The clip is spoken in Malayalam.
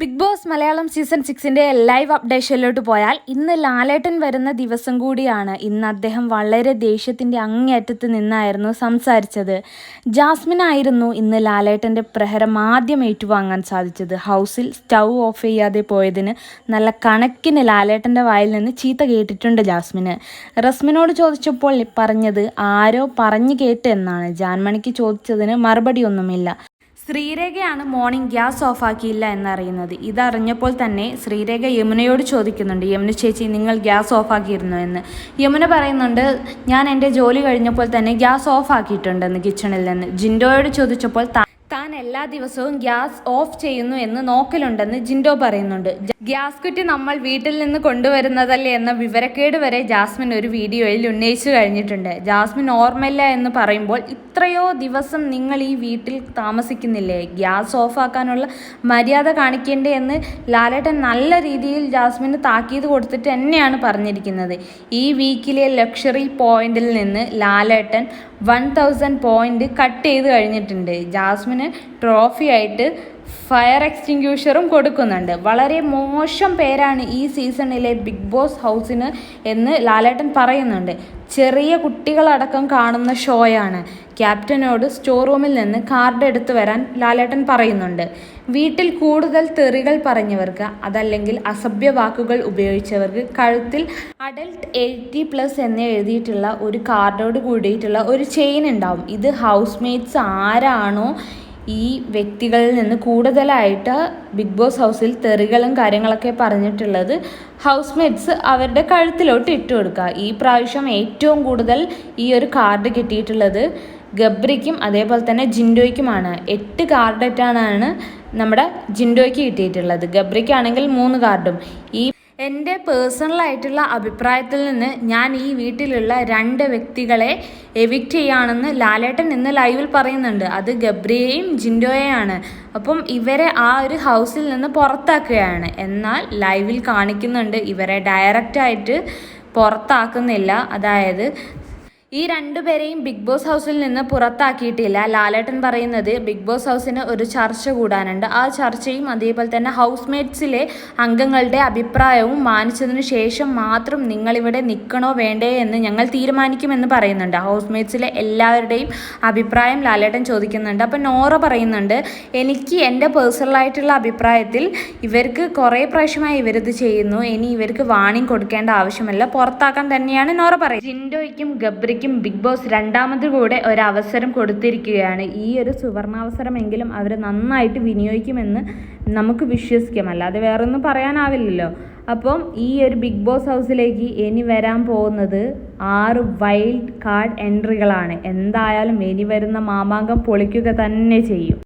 ബിഗ് ബോസ് മലയാളം സീസൺ സിക്സിന്റെ ലൈവ് അപ്ഡേഷനിലോട്ട് പോയാൽ ഇന്ന് ലാലേട്ടൻ വരുന്ന ദിവസം കൂടിയാണ് ഇന്ന് അദ്ദേഹം വളരെ ദേഷ്യത്തിന്റെ അങ്ങേയറ്റത്ത് നിന്നായിരുന്നു സംസാരിച്ചത്. ജാസ്മിൻ ആയിരുന്നു ഇന്ന് ലാലേട്ടന്റെ പ്രഹരം ആദ്യം ഏറ്റുവാങ്ങാൻ സാധിച്ചത്. ഹൗസിൽ സ്റ്റൗ ഓഫ് ചെയ്യാതെ പോയതിന് നല്ല കണക്കിന് ലാലേട്ടന്റെ വായിൽ നിന്ന് ചീത്ത കേട്ടിട്ടുണ്ട് ജാസ്മിന്. റസ്മിനോട് ചോദിച്ചപ്പോൾ പറഞ്ഞത് ആരോ പറഞ്ഞു കേട്ട് എന്നാണ്. ജാൻമണിക്ക് ചോദിച്ചതിന് മറുപടിയൊന്നുമില്ല. ശ്രീരേഖയാണ് മോർണിംഗ് ഗ്യാസ് ഓഫാക്കിയില്ല എന്നറിയുന്നത്. ഇതറിഞ്ഞപ്പോൾ തന്നെ ശ്രീരേഖ യമുനയോട് ചോദിക്കുന്നുണ്ട് യമുന ചേച്ചി നിങ്ങൾ ഗ്യാസ് ഓഫാക്കിയിരുന്നു എന്ന്? യമുന പറയുന്നുണ്ട് ഞാൻ എന്റെ ജോലി കഴിഞ്ഞപ്പോൾ തന്നെ ഗ്യാസ് ഓഫാക്കിയിട്ടുണ്ടെന്ന് കിച്ചണിൽ നിന്ന്. ജിൻഡോയോട് ചോദിച്ചപ്പോൾ എല്ലാ ദിവസവും ഗ്യാസ് ഓഫ് ചെയ്യുന്നു എന്ന് നോക്കലുണ്ടെന്ന് ജിൻഡോ പറയുന്നുണ്ട്. ഗ്യാസ് കുറ്റി നമ്മൾ വീട്ടിൽ നിന്ന് കൊണ്ടുവരുന്നതല്ലേ എന്ന വിവരക്കേട് വരെ ജാസ്മിൻ ഒരു വീഡിയോയിൽ ഉന്നയിച്ചു കഴിഞ്ഞിട്ടുണ്ട്. ജാസ്മിൻ ഓർമ്മയില്ല എന്ന് പറയുമ്പോൾ ഇത്രയോ ദിവസം നിങ്ങൾ ഈ വീട്ടിൽ താമസിക്കുന്നില്ലേ? ഗ്യാസ് ഓഫാക്കാനുള്ള മര്യാദ കാണിക്കേണ്ടേ എന്ന് ലാലേട്ടൻ നല്ല രീതിയിൽ ജാസ്മിന് താക്കീത് കൊടുത്തിട്ട് തന്നെയാണ് പറഞ്ഞിരിക്കുന്നത്. ഈ വീക്കിലെ ലക്ഷറി പോയിന്റിൽ നിന്ന് Lalettan one thousand point cut ചെയ്ത് കഴിഞ്ഞിട്ടുണ്ട്. ജാസ്മിന് ട്രോഫി ആയിട്ട് ഫയർ എക്സ്റ്റിങ്ക്യൂഷറും കൊടുക്കുന്നുണ്ട്. വളരെ മോശം പേരാണ് ഈ സീസണിലെ ബിഗ് ബോസ് ഹൗസിന് എന്ന് ലാലേട്ടൻ പറയുന്നുണ്ട്. ചെറിയ കുട്ടികളടക്കം കാണുന്ന ഷോയാണ് ക്യാപ്റ്റനോട് സ്റ്റോർ റൂമിൽ നിന്ന് കാർഡ് എടുത്തു വരാൻ ലാലേട്ടൻ പറയുന്നുണ്ട്. വീട്ടിൽ കൂടുതൽ തെറികൾ പറഞ്ഞവർക്ക് അതല്ലെങ്കിൽ അസഭ്യ വാക്കുകൾ ഉപയോഗിച്ചവർക്ക് കഴുത്തിൽ അഡൽട്ട് എയ്റ്റി പ്ലസ് എന്ന് എഴുതിയിട്ടുള്ള ഒരു കാർഡോട് കൂടിയിട്ടുള്ള ഒരു ചെയിൻ ഉണ്ടാവും. ഇത് ഹൗസ് മേറ്റ്സ് ആരാണോ ഈ വ്യക്തികളിൽ നിന്ന് കൂടുതലായിട്ട് ബിഗ് ബോസ് ഹൗസിൽ തെറികളും കാര്യങ്ങളൊക്കെ പറഞ്ഞിട്ടുള്ളത് ഹൗസ് മേറ്റ്സ് അവരുടെ കഴുത്തിലോട്ട് ഇട്ട് കൊടുക്കുക. ഈ പ്രാവശ്യം ഏറ്റവും കൂടുതൽ ഈ ഒരു കാർഡ് കിട്ടിയിട്ടുള്ളത് ഗബ്രിക്കും അതേപോലെ തന്നെ ജിൻഡോയ്ക്കുമാണ്. എട്ട് കാർഡറ്റാണ് നമ്മുടെ ജിൻഡോയ്ക്ക് കിട്ടിയിട്ടുള്ളത്. ഗബ്രിക്കാണെങ്കിൽ മൂന്ന് കാർഡും ഈ എന്റെ പേഴ്സണലായിട്ടുള്ള അഭിപ്രായത്തിൽ നിന്ന് ഞാൻ ഈ വീട്ടിലുള്ള രണ്ട് വ്യക്തികളെ എവിക്റ്റ് ചെയ്യുകയാണെന്ന് ലാലേട്ടൻ ഇന്ന് ലൈവിൽ പറയുന്നുണ്ട്. അത് ഗബ്രിയെയും ജിൻഡോയെയാണ്. അപ്പം ഇവരെ ആ ഒരു ഹൗസിൽ നിന്ന് പുറത്താക്കുകയാണ്. എന്നാൽ ലൈവിൽ കാണിക്കുന്നുണ്ട്. ഇവരെ ഡയറക്റ്റായിട്ട് പുറത്താക്കുന്നില്ല. അതായത് ഈ രണ്ടുപേരെയും ബിഗ് ബോസ് ഹൗസിൽ നിന്ന് പുറത്താക്കിയിട്ടില്ല. ലാലേട്ടൻ പറയുന്നത് ബിഗ് ബോസ് ഹൗസിന് ഒരു ചർച്ച കൂടാനുണ്ട്. ആ ചർച്ചയും അതേപോലെ തന്നെ ഹൗസ് മേറ്റ്സിലെ അംഗങ്ങളുടെ അഭിപ്രായവും മാനിച്ചതിന് ശേഷം മാത്രം നിങ്ങളിവിടെ നിൽക്കണോ വേണ്ടേ എന്ന് ഞങ്ങൾ തീരുമാനിക്കുമെന്ന് പറയുന്നുണ്ട്. ഹൗസ് മേറ്റ്സിലെ എല്ലാവരുടെയും അഭിപ്രായം ലാലേട്ടൻ ചോദിക്കുന്നുണ്ട്. അപ്പോൾ നോറ പറയുന്നുണ്ട് എനിക്ക് എന്റെ പേഴ്സണലായിട്ടുള്ള അഭിപ്രായത്തിൽ ഇവർക്ക് കുറേ പ്രാവശ്യമായി ഇവരിത് ചെയ്യുന്നു. ഇനി ഇവർക്ക് വാണിംഗ് കൊടുക്കേണ്ട ആവശ്യമല്ല. പുറത്താക്കാൻ തന്നെയാണ് നോറ പറയുന്നത് ജിൻഡോയ്ക്കും ഗബ്രിക്കും ഇന്ത്യക്കും ബിഗ് ബോസ് രണ്ടാമത് കൂടെ ഒരവസരം കൊടുത്തിരിക്കുകയാണ്. ഈ ഒരു സുവർണാവസരമെങ്കിലും അവർ നന്നായിട്ട് വിനിയോഗിക്കുമെന്ന് നമുക്ക് വിശ്വസിക്കാം. അല്ലാതെ വേറൊന്നും പറയാനാവില്ലല്ലോ. അപ്പം ഈ ഒരു ബിഗ് ബോസ് ഹൗസിലേക്ക് ഇനി വരാൻ പോകുന്നത് ആറ് വൈൽഡ് കാർഡ് എൻട്രികളാണ്. എന്തായാലും ഇനി വരുന്ന മാമാങ്കം പൊളിക്കുക തന്നെ ചെയ്യും.